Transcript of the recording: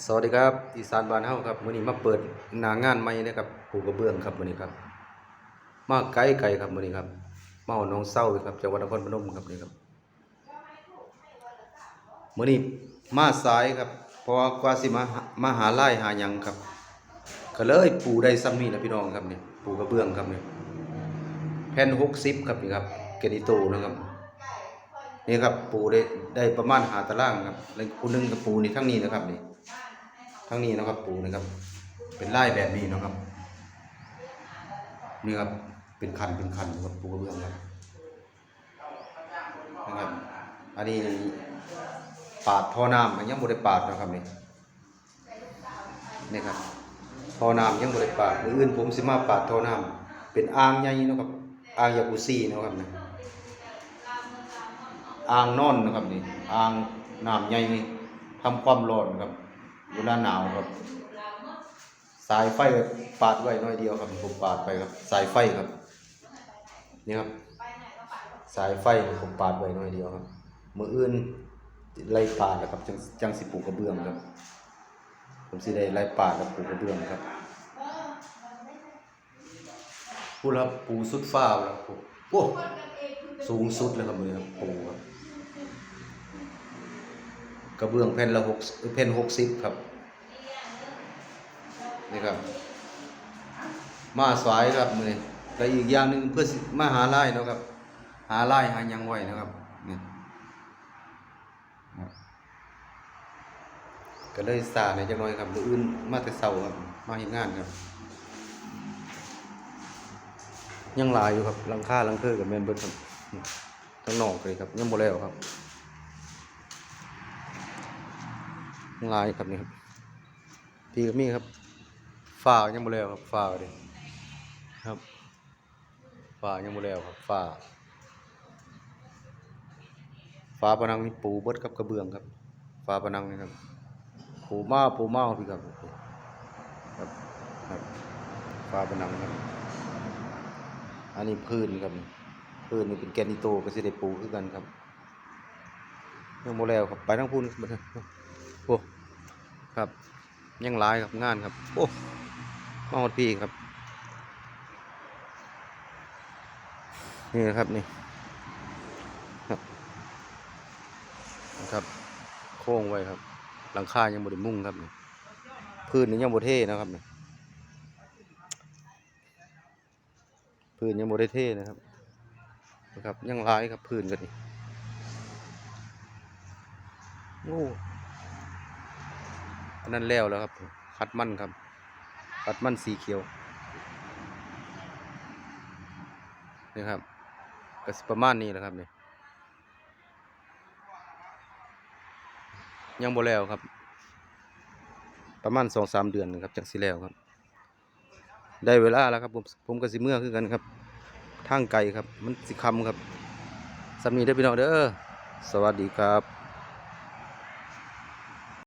สวัสดีครับอีสานบ้านเฮาครับมื้อนี้มาเปิดหน้างานใหม่นะครับปูกระเบื้องครับมื้อนี้ครับ มาไกลไกลครับมื้อนี้ครับมาเอาหน้องเศร้าครับจังหวัดนครพนมครับนี่ครับมื้อนี้มาสายครับ เพราะว่ากว่าสิมามาหาไล่หาหยังครับ ก็เลยปูได้ซ้ำนี่นะพี่น้องครับนี่ปูกระเบื้องครับนี่แผ่น60ครับนี่ครับเกนิโตนะครับนี่ครับปูได้ได้ประมาณหาตารางครับแล้วปูนึงกับปูนี่ทั้งนี้นะครับนี่ ทั้งนี้นะครับปูนะครับ เป็นไล่แบบนี้นะครับนี่ครับเป็นคันเป็นคันครับปูกระเบื้องครับนะครับ อันนี้ปาดท่อน้ำมันยังบ่ได้ปาดนะครับนี่นี่ครับท่อน้ำยังบ่ได้ปาดมืออื่นผมสิมาปาดท่อน้ำเป็นอ่างใหญ่นะครับอ่างยากุซี่นะครับนี่อ่างนอนนะครับนี่อ่างน้ำใหญ่ทำความร้อนครับ เวลาหนาวครับ สายไฟปาดไว้หน้อยเดียวครับผมปาดไปครับ สายไฟครับ นี่ครับ สายไฟผมปาดไว้หน้อยเดียวครับ มืออื่นไล่ปาดแล้วครับจังจังสิปลูกกระเบื้องครับ ผมสิได้ไล่ปาดกับปลูกกระเบื้องครับพูดแล้วปูสุดฟ้าแล้วปูโอ้สูงสุดเลยครับมือครับปูครับ กระเบื้องแผ่นละหกแผ่นหกสิบครับ นี่ครับ มาสายครับมือนี้วอีกอย่างหนึ่งเพื่อมาหาไล่นาะครับ หาไล่หายังไว้นะครับนี่ก็เลยสาในอยจังน้อยครับหรืออื่นมาแต่เช้าครับมาเห็นงานครับ ยังหลายอยู่ครับลังคาลังเคือกับแมนเบิร์ครับทั้งนอกเลยครับยังบ่แล้วครับ ลายครับนี่ครับพี่มีครับฝ้ายังบ่แล้วครับฝ้าเด้ครับฝ้ายังบ่แล้วครับฝ้าฝ้าผนังนี่ปูเบิดกับกระเบื้องครับฝ้าผนังนี่ครับปูมาปูมาพี่ครับครับครับฝ้าผนังครับอันนี้พื้นครับพื้นนี่เป็นแกนิโตก็สิได้ปูคือกันครับยังบ่แล้วครับไปทั้งพูนครับโอ้ ครับ ยังหลายครับงานครับ โอ้มาหมดพี่ครับ นี่นะครับนี่ครับครับโค้งไว้ครับ หลังคายังบดมุ่งครับนี่พื้นนี่ยังบดเท่นะครับนี่พื้นยังบดได้เท่นะครับนะครับยังหลายครับพื้นกันนี่โอ้ อันนั้นแล้วแล้วครับคัดมั่นครับคัดมั่นสีเขียวนี่ครับก็สิประมาณนี้แหละครับนี่ยังบ่แล้วครับ ประมาณสองสามเดือนครับจังสิแล้วครับ ได้เวลาแล้วครับ ผมผมก็สิเมื่อคือกันครับทางไกลครับ มันสิคำครับสำนีได้อพี่น้องเด้อสวัสดีครับ